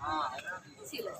Ah, Sila.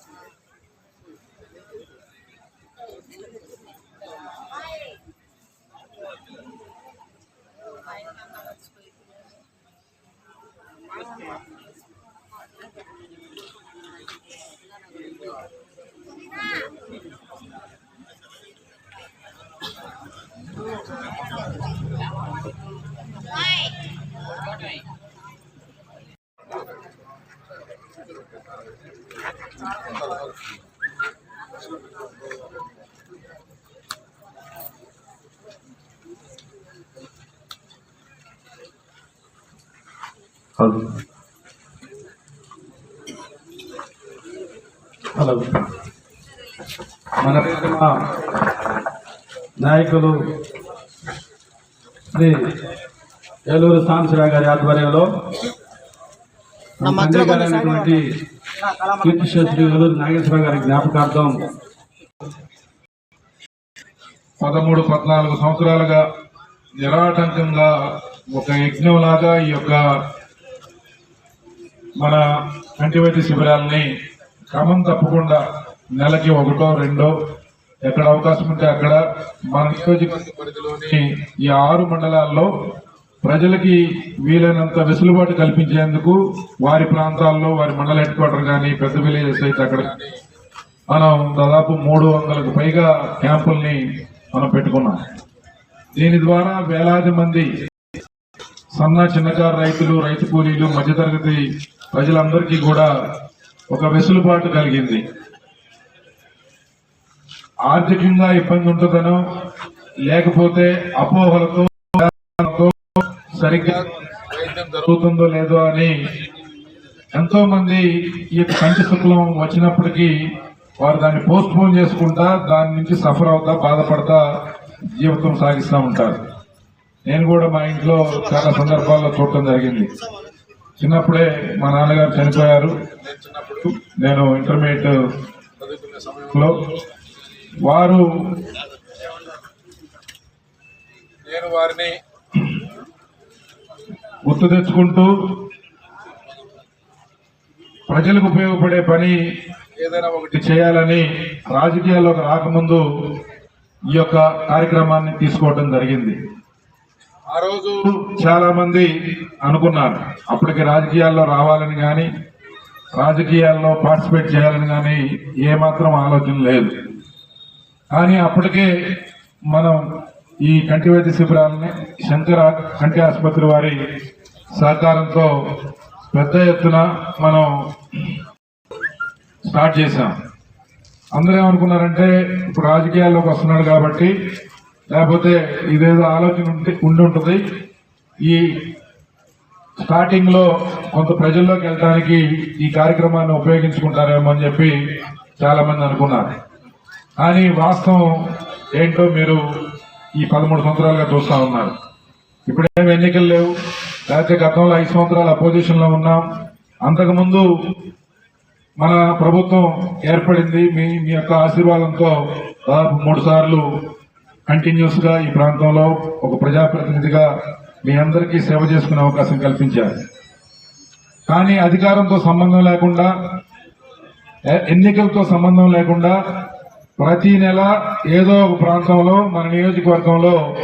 Hello మన ప్రియతమ నాయకులు శ్రీ ఏలూరు సాంబశివరావు గారి ఆధ్వర్యంలో తండ్రి గారు అయినటువంటి ఏలూరు నాగేశ్వరరావు గారి జ్ఞాపకార్థం పదమూడు పద్నాలుగు సంవత్సరాలుగా నిరాటంకంగా ఒక యజ్ఞంలాగా ఈ యొక్క మన కంటివైద్య శిబిరాలని క్రమం తప్పకుండా నెలకి ఒకటో రెండో ఎక్కడ అవకాశం ఉంటే అక్కడ మన నియోజకవర్గ పరిధిలోని ఈ ఆరు మండలాల్లో ప్రజలకి వీలైనంత వెసులుబాటు కల్పించేందుకు వారి ప్రాంతాల్లో వారి మండల హెడ్ క్వార్టర్ కానీ పెద్ద విలేజెస్ అయితే అక్కడ మనం దాదాపు మూడు వందలకు పైగా క్యాంపుల్ని మనం పెట్టుకున్నాం. దీని ద్వారా వేలాది మంది సన్న చిన్నకారు రైతులు రైతు కూలీలు మధ్యతరగతి ప్రజలందరికీ కూడా ఒక వెసులుబాటు కలిగింది. ఆర్థికంగా ఇబ్బంది ఉంటుందనో లేకపోతే అపోహలతో సరిగ్గా జరుగుతుందో లేదో అని ఎంతో మంది ఈ యొక్క కంటి శుక్లం వచ్చినప్పటికీ వారు దాన్ని పోస్ట్ పోన్ చేసుకుంటా దాని నుంచి సఫర్ అవుతా బాధపడతా జీవితం సాగిస్తూ ఉంటారు. నేను కూడా మా ఇంట్లో చాలా సందర్భాల్లో చూడటం జరిగింది. చిన్నప్పుడే మా నాన్నగారు చనిపోయారు. నేను ఇంటర్మీడియట్లో వారు నేను వారిని గుర్తు తెచ్చుకుంటూ ప్రజలకు ఉపయోగపడే పని ఏదైనా ఒకటి చేయాలని రాజకీయాల్లోకి రాకముందు ఈ యొక్క కార్యక్రమాన్ని తీసుకోవడం జరిగింది. ఆ రోజు చాలా మంది అనుకున్నారు అప్పటికి రాజకీయాల్లో రావాలని కానీ రాజకీయాల్లో పార్టిసిపేట్ చేయాలని కానీ ఏమాత్రం ఆలోచన లేదు. కానీ అప్పటికే మనం ఈ కంటి వైద్య శిబిరాలని శంకర కంటి ఆసుపత్రి వారి సహకారంతో పెద్ద ఎత్తున మనం స్టార్ట్ చేశాం. అందరూ ఏమనుకున్నారంటే ఇప్పుడు రాజకీయాల్లోకి వస్తున్నాడు కాబట్టి లేకపోతే ఇదేదో ఆలోచన ఉంటే ఉండి ఉంటుంది. ఈ స్టార్టింగ్లో కొంత ప్రజల్లోకి వెళ్ళడానికి ఈ కార్యక్రమాన్ని ఉపయోగించుకుంటారేమో అని చెప్పి చాలా మంది అనుకున్నారు. కానీ వాస్తవం ఏంటో మీరు ఈ పదమూడు సంవత్సరాలుగా చూస్తూ ఉన్నారు. ఇప్పుడేం ఎన్నికలు లేవు. లేకపోతే గతంలో ఐదు సంవత్సరాలు అపోజిషన్లో ఉన్నాం. అంతకుముందు మన ప్రభుత్వం ఏర్పడింది. మీ మీ యొక్క ఆశీర్వాదంతో దాదాపు మూడు సార్లు కంటిన్యూస్గా ఈ ప్రాంతంలో ఒక ప్రజాప్రతినిధిగా మీ అందరికీ సేవ చేసుకునే అవకాశం కల్పించారు. కానీ అధికారంతో సంబంధం లేకుండా ఎన్నికలతో సంబంధం లేకుండా ప్రతి నెల ఏదో ఒక ప్రాంతంలో మన నియోజకవర్గంలో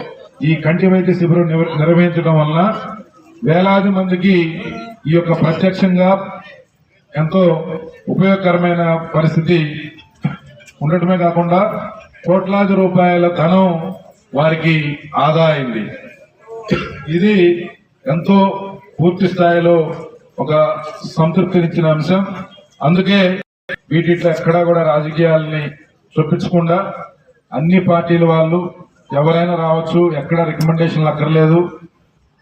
ఈ కంటి వైద్య శిబిరం నిర్వహించడం వలన వేలాది మందికి ఈ యొక్క ప్రత్యక్షంగా ఎంతో ఉపయోగకరమైన పరిస్థితి ఉండటమే కాకుండా కోట్లాది రూపాయల ధనం వారికి ఆదా అయింది ఇది ఎంతో పూర్తి స్థాయిలో ఒక సంతృప్తినిచ్చిన అంశం. అందుకే వీటిట్లో ఎక్కడా కూడా రాజకీయాలని చొప్పించకుండా అన్ని పార్టీల వాళ్ళు ఎవరైనా రావచ్చు ఎక్కడ రికమెండేషన్లు అక్కర్లేదు.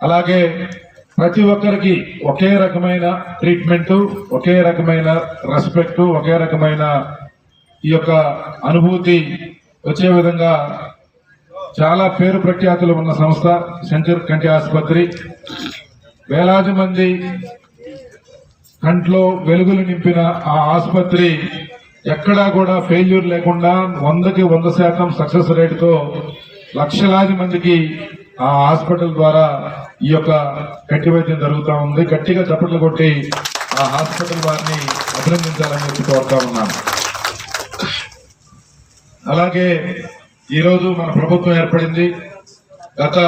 అలాగే ప్రతి ఒక్కరికి ఒకే రకమైన ట్రీట్మెంట్ ఒకే రకమైన రెస్పెక్ట్ ఒకే రకమైన ఈ యొక్క అనుభూతి వచ్చే విధంగా చాలా పేరు ప్రఖ్యాతులు ఉన్న సంస్థ సెంచర్ కంటి ఆసుపత్రి. వేలాది మంది కంట్లో వెలుగులు నింపిన ఆ ఆసుపత్రి ఎక్కడా కూడా ఫెయిల్యూర్ లేకుండా వందకి వంద శాతం సక్సెస్ రేటుతో లక్షలాది మందికి ఆ హాస్పిటల్ ద్వారా ఈ యొక్క గట్టి వైద్యం జరుగుతూ ఉంది. గట్టిగా చప్పట్లు కొట్టి ఆ హాస్పిటల్ వారిని అభినందించాలని చెప్పి కోరుతా ఉన్నాను. అలాగే ఈరోజు మన ప్రభుత్వం ఏర్పడింది. గత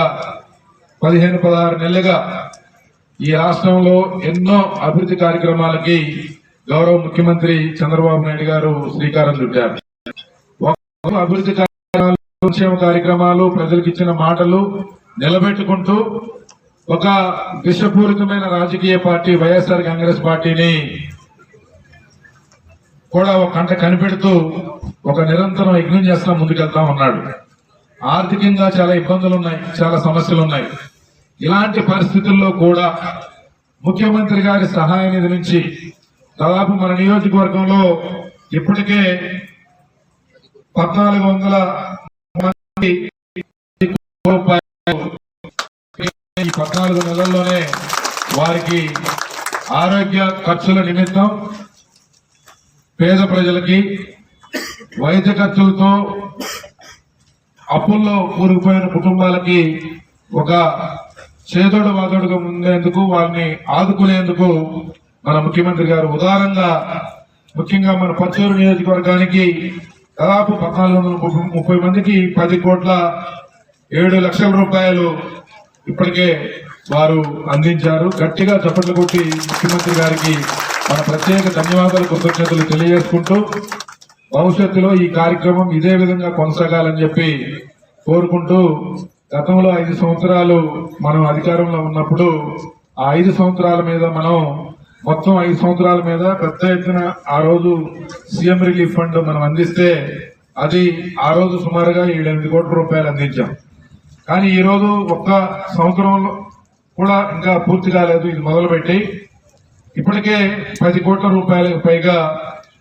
పదిహేను పదహారు నెలలుగా ఈ రాష్ట్రంలో ఎన్నో అభివృద్ధి కార్యక్రమాలకి గౌరవ ముఖ్యమంత్రి చంద్రబాబు నాయుడు గారు శ్రీకారం చుట్టారు. అభివృద్ధి సంక్షేమ కార్యక్రమాలు ప్రజలకు ఇచ్చిన మాటలు నిలబెట్టుకుంటూ ఒక విషపూరితమైన రాజకీయ పార్టీ వైఎస్ఆర్ కాంగ్రెస్ పార్టీని కూడా ఒక కంట కనిపెడుతూ ఒక నిరంతరం యజ్ఞం చేస్తా ముందుకెళ్తా ఉన్నాడు. ఆర్థికంగా చాలా ఇబ్బందులు ఉన్నాయి చాలా సమస్యలు ఉన్నాయి ఇలాంటి పరిస్థితుల్లో కూడా ముఖ్యమంత్రి గారి సహాయ నిధి నుంచి దాదాపు మన నియోజకవర్గంలో ఇప్పటికే పద్నాలుగు వందల ఈ పద్నాలుగు నెలల్లోనే వారికి ఆరోగ్య ఖర్చుల నిమిత్తం పేద ప్రజలకి వైద్య ఖర్చులతో అప్పుల్లో కూరుకుపోయిన కుటుంబాలకి ఒక చేదోడు వాదోడుగా ముందేందుకు వారిని ఆదుకునేందుకు మన ముఖ్యమంత్రి గారు ఉదారంగా ముఖ్యంగా మన పచ్చూరు నియోజకవర్గానికి దాదాపు పద్నాలుగు వందల ముప్పై- ముప్పై మందికి పది కోట్ల ఏడు లక్షల రూపాయలు ఇప్పటికే వారు అందించారు. గట్టిగా చప్పట్లు కొట్టి ముఖ్యమంత్రి గారికి మన ప్రత్యేక ధన్యవాదాలు కృతజ్ఞతలు తెలియజేసుకుంటూ భవిష్యత్తులో ఈ కార్యక్రమం ఇదే విధంగా కొనసాగాలని చెప్పి కోరుకుంటూ గతంలో ఐదు సంవత్సరాలు మనం అధికారంలో ఉన్నప్పుడు ఆ ఐదు సంవత్సరాల మీద మనం మొత్తం ఐదు సంవత్సరాల మీద పెద్ద ఎత్తున ఆ రోజు సీఎం రిలీఫ్ ఫండ్ మనం అందిస్తే అది ఆ రోజు సుమారుగా ఏడెనిమిది కోట్ల రూపాయలు అందించాం. కానీ ఈరోజు ఒక్క సంవత్సరంలో కూడా ఇంకా పూర్తి కాలేదు ఇది మొదలుపెట్టి. ఇప్పటికే పది కోట్ల రూపాయలకు పైగా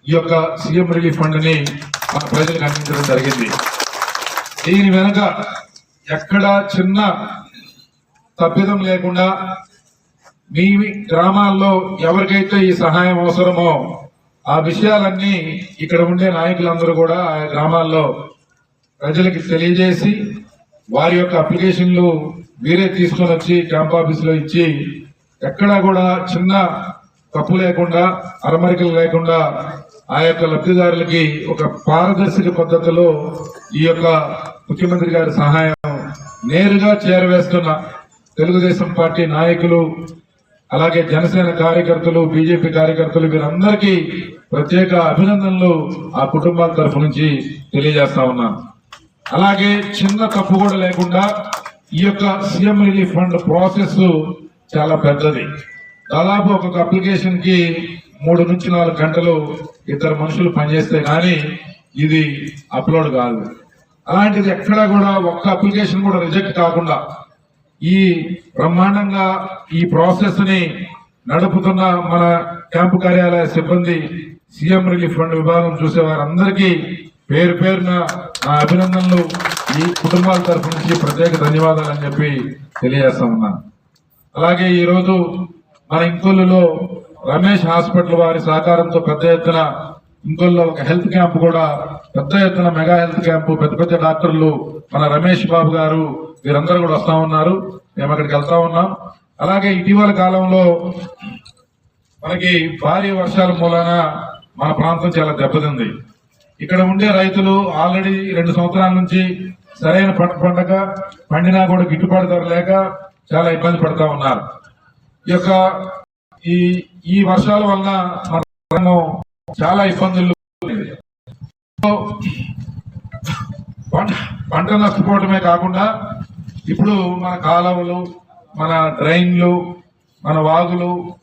ఈ యొక్క సీఎం రిలీఫ్ ఫండ్ని మన ప్రజలకు అందించడం జరిగింది. దీని వెనక ఎక్కడ చిన్న తప్పిదం లేకుండా మీ గ్రామాల్లో ఎవరికైతే ఈ సహాయం అవసరమో ఆ విషయాలన్నీ ఇక్కడ ఉండే నాయకులందరూ కూడా ఆ గ్రామాల్లో ప్రజలకి తెలియజేసి వారి యొక్క అప్లికేషన్లు మీరే తీసుకొని వచ్చి క్యాంప్ ఆఫీసులో ఇచ్చి ఎక్కడా కూడా చిన్న తప్పు లేకుండా అరమరికలు లేకుండా ఆ యొక్క లబ్ధిదారులకి ఒక పారదర్శక పద్ధతిలో ఈ యొక్క ముఖ్యమంత్రి గారి సహాయం నేరుగా చేరవేస్తున్న తెలుగుదేశం పార్టీ నాయకులు అలాగే జనసేన కార్యకర్తలు బీజేపీ కార్యకర్తలు వీరందరికీ ప్రత్యేక అభినందనలు ఆ కుటుంబాల తరఫు నుంచి తెలియజేస్తా ఉన్నాను. అలాగే చిన్న తప్పు కూడా లేకుండా ఈ యొక్క సీఎం రిలీఫ్ ఫండ్ ప్రాసెస్ చాలా పెద్దది. దాదాపు ఒక్కొక్క అప్లికేషన్కి మూడు నుంచి నాలుగు గంటలు ఇద్దరు మనుషులు పనిచేస్తే కానీ ఇది అప్లోడ్ కాదు. అలాంటిది ఎక్కడా కూడా ఒక్క అప్లికేషన్ కూడా రిజెక్ట్ కాకుండా ఈ బ్రహ్మాండంగా ఈ ప్రాసెస్ని నడుపుతున్న మన క్యాంపు కార్యాలయ సిబ్బంది సీఎం రిలీఫ్ ఫండ్ విభాగం చూసే వారందరికీ పేరు పేరున నా అభినందనలు. ఈ కుటుంబాల తరఫు నుంచి ప్రత్యేక ధన్యవాదాలు అని చెప్పి తెలియజేస్తా ఉన్నాను. అలాగే ఈరోజు మన ఇంకొల్లులో రమేష్ హాస్పిటల్ వారి సహకారంతో పెద్ద ఎత్తున ఇంకొల్లో ఒక హెల్త్ క్యాంప్ కూడా పెద్ద ఎత్తున మెగా హెల్త్ క్యాంపు పెద్ద పెద్ద డాక్టర్లు మన రమేష్ బాబు గారు వీరందరూ కూడా వస్తా ఉన్నారు. మేము అక్కడికి వెళ్తా ఉన్నాం. అలాగే ఇటీవల కాలంలో మనకి భారీ వర్షాల మూలాన మన ప్రాంతం చాలా దెబ్బతింది. ఇక్కడ ఉండే రైతులు ఆల్రెడీ రెండు సంవత్సరాల నుంచి సరైన పంట పండగ పండినా కూడా గిట్టుబాటు ధర లేక చాలా ఇబ్బంది పడతా ఉన్నారు. ఈ యొక్క ఈ ఈ వర్షాల వలన మన రంగం చాలా ఇబ్బందులు. పంట పంట నష్టపోవటమే కాకుండా ఇప్పుడు మన కాలువలు మన డ్రైన్లు మన వాగులు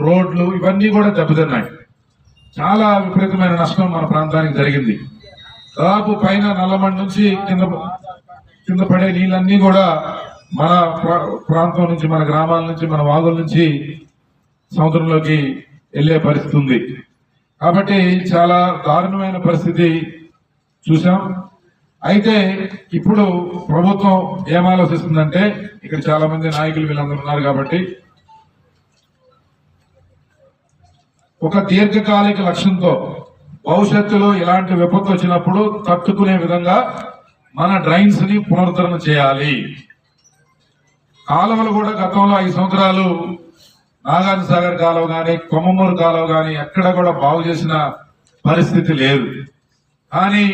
రోడ్లు ఇవన్నీ కూడా దెబ్బతిన్నాయి. చాలా విపరీతమైన నష్టం మన ప్రాంతానికి జరిగింది. దాదాపు పైన నల్లమండి నుంచి కింద కింద పడే నీళ్ళన్నీ కూడా మన ప్రా- ప్రాంతం నుంచి మన గ్రామాల నుంచి మన వాగుల నుంచి సముద్రంలోకి వెళ్ళే పరిస్థితి ఉంది. కాబట్టి చాలా దారుణమైన పరిస్థితి చూసాం అయితే ఇప్పుడు ప్రభుత్వం ఏం ఆలోచిస్తుందంటే ఇక్కడ చాలా మంది నాయకులు వీళ్ళందరూ ఉన్నారు కాబట్టి ఒక దీర్ఘకాలిక లక్ష్యంతో భవిష్యత్తులో ఇలాంటి విపత్తు వచ్చినప్పుడు తట్టుకునే విధంగా మన డ్రైన్స్ని పునరుద్ధరణ చేయాలి. కాలువలు కూడా గతంలో ఐదు సంవత్సరాలు నాగార్జున సాగర్ కాలువ కానీ కొమ్మమూరు కాలువ కానీ ఎక్కడ కూడా బాగు చేసిన పరిస్థితి లేదు. కానీ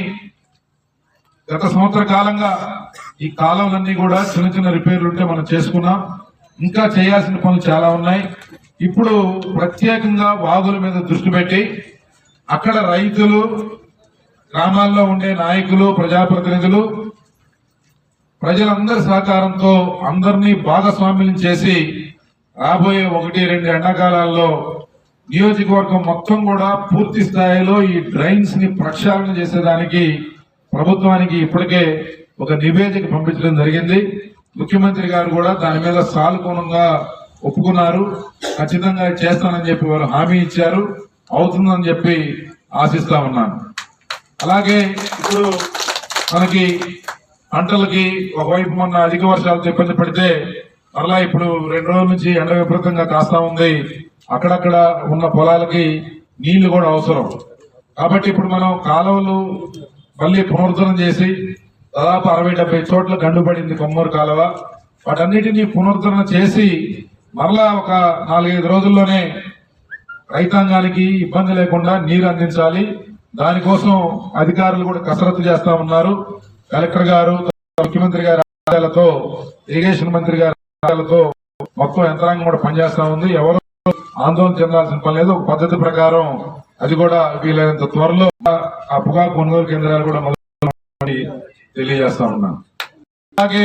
గత సంవత్సర కాలంగా ఈ కాలువలన్నీ కూడా చిన్న చిన్న రిపేర్లు ఉంటే మనం చేసుకున్నాం. ఇంకా చేయాల్సిన పనులు చాలా ఉన్నాయి. ఇప్పుడు ప్రత్యేకంగా వాగుల మీద దృష్టి పెట్టి అక్కడ రైతులు గ్రామాల్లో ఉండే నాయకులు ప్రజాప్రతినిధులు ప్రజలందరి సహకారంతో అందరినీ భాగస్వామ్యం చేసి రాబోయే ఒకటి రెండు ఎండాకాలాల్లో నియోజకవర్గం మొత్తం కూడా పూర్తి స్థాయిలో ఈ డ్రైన్స్ని ప్రక్షాళన చేసేదానికి ప్రభుత్వానికి ఇప్పటికే ఒక నివేదిక పంపించడం జరిగింది. ముఖ్యమంత్రి గారు కూడా దాని మీద సానుకూలంగా ఒప్పుకున్నారు. ఖచ్చితంగా చేస్తానని చెప్పి వారు హామీ ఇచ్చారు. అవుతుందని చెప్పి ఆశిస్తా ఉన్నాను. అలాగే ఇప్పుడు మనకి పంటలకి ఒకవైపు మొన్న అధిక వర్షాలతో ఇబ్బంది పడితే మరలా ఇప్పుడు రెండు రోజుల నుంచి ఎండ విపరీతంగా కాస్తా ఉంది. అక్కడక్కడ ఉన్న పొలాలకి నీళ్ళు కూడా అవసరం. కాబట్టి ఇప్పుడు మనం కాలువలు మళ్ళీ పునరుద్ధరణ చేసి దాదాపు అరవై డెబ్బై చోట్ల గండుపడింది కొమ్మూరు కాలువ. వాటన్నిటినీ పునరుద్ధరణ చేసి మరలా ఒక నాలుగైదు రోజుల్లోనే రైతాంగానికి ఇబ్బంది లేకుండా నీరు అందించాలి. దానికోసం అధికారులు కూడా కసరత్తు చేస్తా ఉన్నారు. కలెక్టర్ గారు ముఖ్యమంత్రి గారి ఆదేశాలతో ఇరిగేషన్ మంత్రి గారు మొత్తం యంత్రాంగం కూడా పనిచేస్తా ఉంది. ఎవరు ఆందోళన చెందాల్సిన పని లేదు. ఒక పద్ధతి ప్రకారం అది కూడా వీలైనంత త్వరలో ఆ పొగాకు కొనుగోలు కేంద్రాలు కూడా మొదలు తెలియజేస్తా ఉన్నాను. అలాగే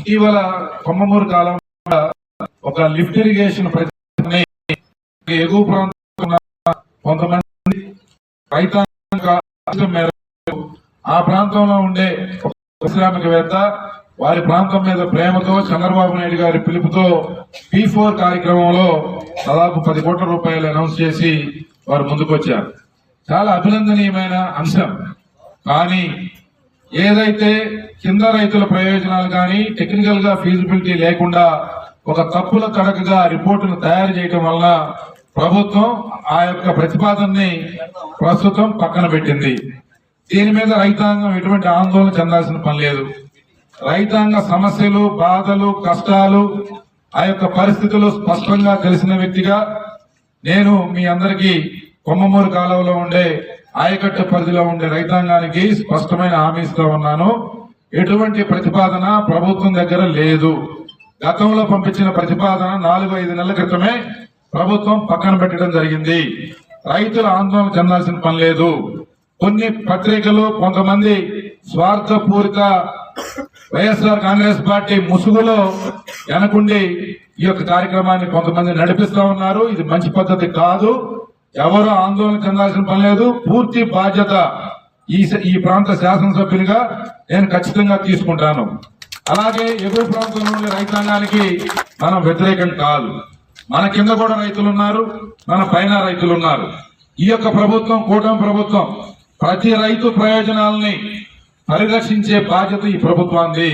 ఇటీవల కొమ్మమూరు కాలం ఒక లిఫ్ట్ ఇరిగేషన్ ప్రయత్నాన్ని ఎగువ ప్రాంతం కొంతమంది రైతాంగ మేరకు ఆ ప్రాంతంలో ఉండే ఒక పారిశ్రామికవేత్త వారి ప్రాంతం మీద ప్రేమతో చంద్రబాబు నాయుడు గారి పిలుపుతో పి ఫోర్ కార్యక్రమంలో దాదాపు పది కోట్ల రూపాయలు అనౌన్స్ చేసి వారు ముందుకొచ్చారు. చాలా అభినందనీయమైన అంశం. కానీ ఏదైతే కింద రైతుల ప్రయోజనాలు కానీ టెక్నికల్గా ఫీజిబిలిటీ లేకుండా ఒక తప్పుల కడకగా రిపోర్టును తయారు చేయటం వలన ప్రభుత్వం ఆ యొక్క ప్రతిపాదనని ప్రస్తుతం పక్కన పెట్టింది. దీని మీద రైతాంగం ఎటువంటి ఆందోళన చెందాల్సిన పని లేదు. రైతాంగ సమస్యలు బాధలు కష్టాలు ఆ యొక్క పరిస్థితులు స్పష్టంగా తెలిసిన వ్యక్తిగా నేను మీ అందరికీ కొమ్మమూరు కాలువలో ఉండే ఆయకట్టు పరిధిలో ఉండే రైతాంగానికి స్పష్టమైన హామీ ఇస్తా ఉన్నాను. ఎటువంటి ప్రతిపాదన ప్రభుత్వం దగ్గర లేదు. గతంలో పంపించిన ప్రతిపాదన నాలుగు ఐదు నెలల క్రితమే ప్రభుత్వం పక్కన పెట్టడం జరిగింది. రైతులు ఆందోళన చెందాల్సిన పని లేదు. కొన్ని పత్రికలు కొంతమంది స్వార్థపూరిత వైఎస్ఆర్ కాంగ్రెస్ పార్టీ ముసుగులో వెనకుండి ఈ యొక్క కార్యక్రమాన్ని కొంతమంది నడిపిస్తా ఉన్నారు. ఇది మంచి పద్ధతి కాదు. ఎవరు ఆందోళన చెందాల్సిన పని లేదు. పూర్తి బాధ్యత ఈ ఈ ప్రాంత శాసనసభ్యునిగా నేను ఖచ్చితంగా తీసుకుంటాను. అలాగే ఎగువ ప్రాంతంలో ఉండే రైతాంగానికి మనం వ్యతిరేకం కాదు. మన కింద కూడా రైతులు ఉన్నారు మన పైన రైతులు ఉన్నారు. ఈ యొక్క ప్రభుత్వం కూటమి ప్రభుత్వం ప్రతి రైతు ప్రయోజనాలని పరిరక్షించే బాధ్యత ఈ ప్రభుత్వాన్ని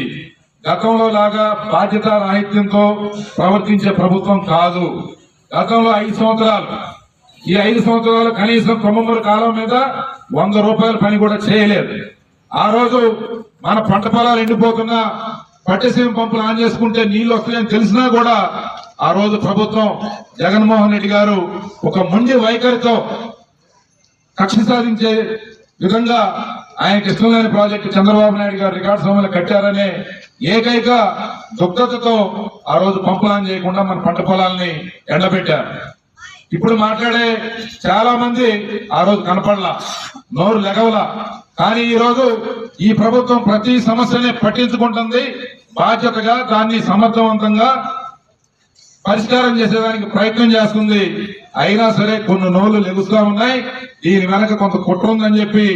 గతంలో లాగా బాధ్యత రాహిత్యంతో ప్రవర్తించే ప్రభుత్వం కాదు. గతంలో ఐదు సంవత్సరాలు. ఈ ఐదు సంవత్సరాలు కనీసం తొమ్మిది కాలం మీద వంద రూపాయల పని కూడా చేయలేదు. ఆ రోజు మన పంట పొలాలు ఎండిపోతున్నా పట్టిసీమ పంపులు ఆన్ చేసుకుంటే నీళ్ళు వస్తాయని తెలిసినా కూడా ఆ రోజు ప్రభుత్వం జగన్మోహన్ రెడ్డి గారు ఒక మొండి వైఖరితో కక్ష సాధించే విధంగా ఆయనకి ఇష్టం లేని ప్రాజెక్టు చంద్రబాబు నాయుడు గారు రికార్డు సమయంలో కట్టారనే ఏకైక దుగ్ధతతో ఆ రోజు పంపులాన్ చేయకుండా మన పంట పొలాల్ని ఎండబెట్టారు. ఇప్పుడు మాట్లాడే చాలా మంది ఆ రోజు కనపడలా నోరు లెగవలా. కానీ ఈ రోజు ఈ ప్రభుత్వం ప్రతి సమస్యని పట్టించుకుంటుంది. బాధ్యతగా దాన్ని సమర్థవంతంగా పరిష్కారం చేసేదానికి ప్రయత్నం చేస్తుంది. అయినా సరే కొన్ని నోళ్ళు లెగుస్తూ ఉన్నాయి. దీని వెనక కొంత కుట్ర ఉందని చెప్పి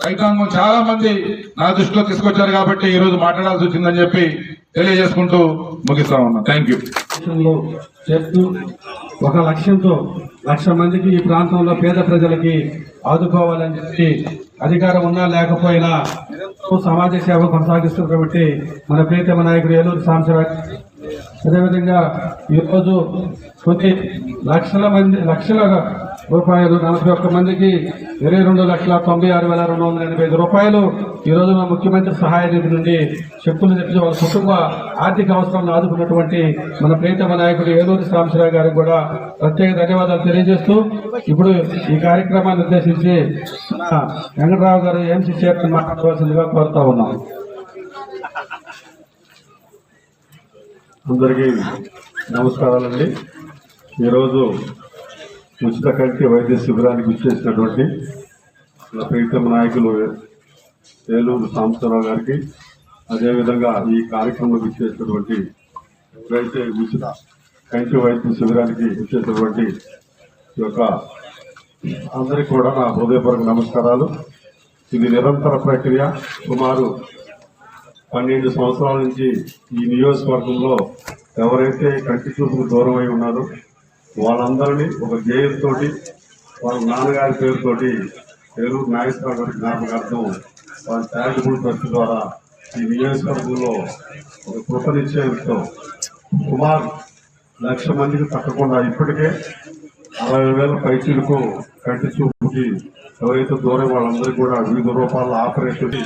రైతాంగం చాలా మంది నా దృష్టిలో తీసుకొచ్చారు కాబట్టి ఈ రోజు మాట్లాడాల్సి వచ్చిందని చెప్పి తెలియజేసుకుంటూ ముగిస్తా ఉన్నా. థ్యాంక్ యూ చేస్తూ ఒక లక్ష్యంతో లక్ష మందికి ఈ ప్రాంతంలో పేద ప్రజలకి ఆదుకోవాలని చెప్పి అధికారం ఉన్నా లేకపోయినా సమాజ సేవ కొనసాగిస్తుంది కాబట్టి మన ప్రీతమ నాయకుడు ఏలూరు సాంబశివరావు అదేవిధంగా ఈరోజు కొన్ని లక్షల మంది లక్షల రూపాయలు నలభై ఒక్క మందికి ఇరవై రెండు లక్షల తొంభై ఆరు వేల రెండు వందల ఎనభై ఐదు రూపాయలు. ఈరోజు మా ముఖ్యమంత్రి సహాయ నిధి నుండి చెప్పులు తెచ్చి వాళ్ళ కుటుంబ ఆర్థిక అవసరాలను ఆదుకున్నటువంటి మన ప్రియతమ నాయకుడు ఏలూరి సాంబశివరావు గారికి కూడా ప్రత్యేక ధన్యవాదాలు తెలియజేస్తూ ఇప్పుడు ఈ కార్యక్రమాన్ని ఉద్దేశించి వెంకటరావు గారు ఎంసీ చైర్మన్ మాట్లాడవలసిందిగా కోరుతా ఉన్నాం. అందరికీ నమస్కారాలండి. ఈరోజు ఉచిత కంటి వైద్య శిబిరానికి ఇచ్చేసినటువంటి నా ప్రీతమ నాయకులు ఏలూరు సాంబశివరావు గారికి అదేవిధంగా ఈ కార్యక్రమంలో ఇచ్చేసినటువంటి ఎవరైతే ఉచిత కంటి వైద్య శిబిరానికి ఇచ్చేసినటువంటి ఈ యొక్క అందరికీ కూడా నా హృదయపూర్వక నమస్కారాలు. ఇది నిరంతర ప్రక్రియ. సుమారు పన్నెండు సంవత్సరాల నుంచి ఈ నియోజకవర్గంలో ఎవరైతే కంటి చూపుకు దూరం అయి ఉన్నారో వాళ్ళందరినీ ఒక జైలుతోటి వాళ్ళ నాన్నగారి పేరుతోటి పేరు నాగేశ్వరరావు గారి జ్ఞాపకార్థం వాళ్ళ చారిటబుల్ ట్రస్ట్ ద్వారా ఈ నియోజకవర్గంలో ఒక కృపనిశ్చయంతో సుమారు లక్ష మందికి తప్పకుండా ఇప్పటికే అరవై వేల పైచీలకు కంటి చూపుకి ఎవరైతే దూరం వాళ్ళందరికీ కూడా వివిధ రూపాల్లో ఆపరేషన్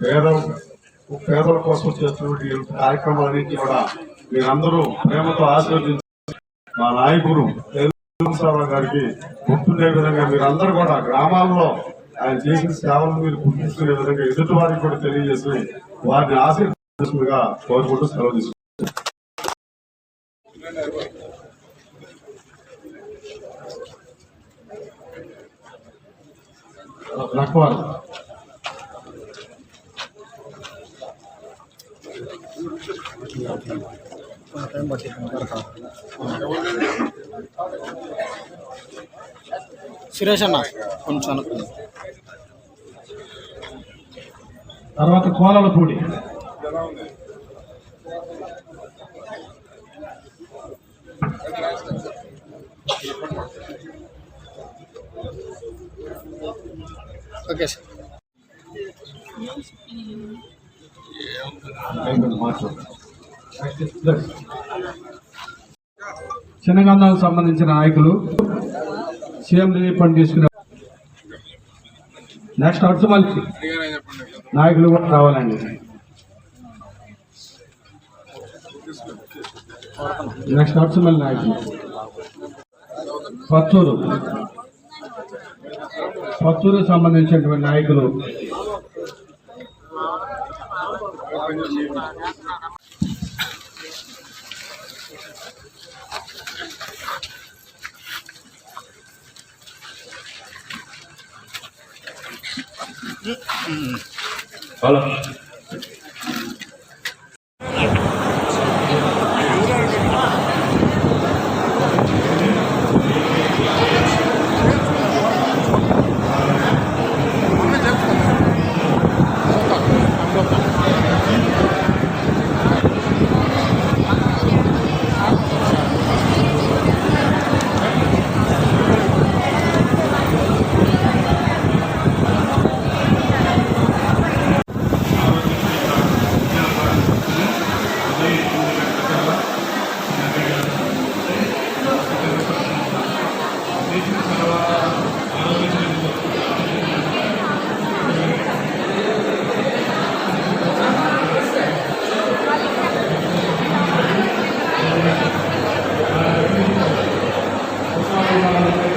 పేద పేదల కోసం చేస్తున్నటువంటి ఈ కార్యక్రమాలన్నింటినీ కూడా మీరందరూ ప్రేమతో ఆశీర్వదించారు మా నాయకుడు తెలుగురావు గారికి గుర్తుండే విధంగా మీరందరూ కూడా గ్రామాల్లో ఆయన చేసిన సేవలను మీరు గుర్తించుకునే విధంగా ఎదుటి వారికి కూడా తెలియజేసి వారిని ఆశీర్వదించుగా కోరుకుంటూ సెలవు తీసుకుంటారు Thank you. సురేష్ అన్న కొంచెం అనుకో. తర్వాత కోలలపూడి ఓకే సార్. చిన్నగంధాలకు సంబంధించిన నాయకులు సీఎం రిలీఫ్ ఫండ్ తీసుకునే నెక్స్ట్ అడుచుమల్చి నాయకులు కూడా రావాలండి. నెక్స్ట్ అడుచుమల్లి నాయకులు. పత్తూరు. పత్తూరు సంబంధించినటువంటి నాయకులు. Hola. আমাদের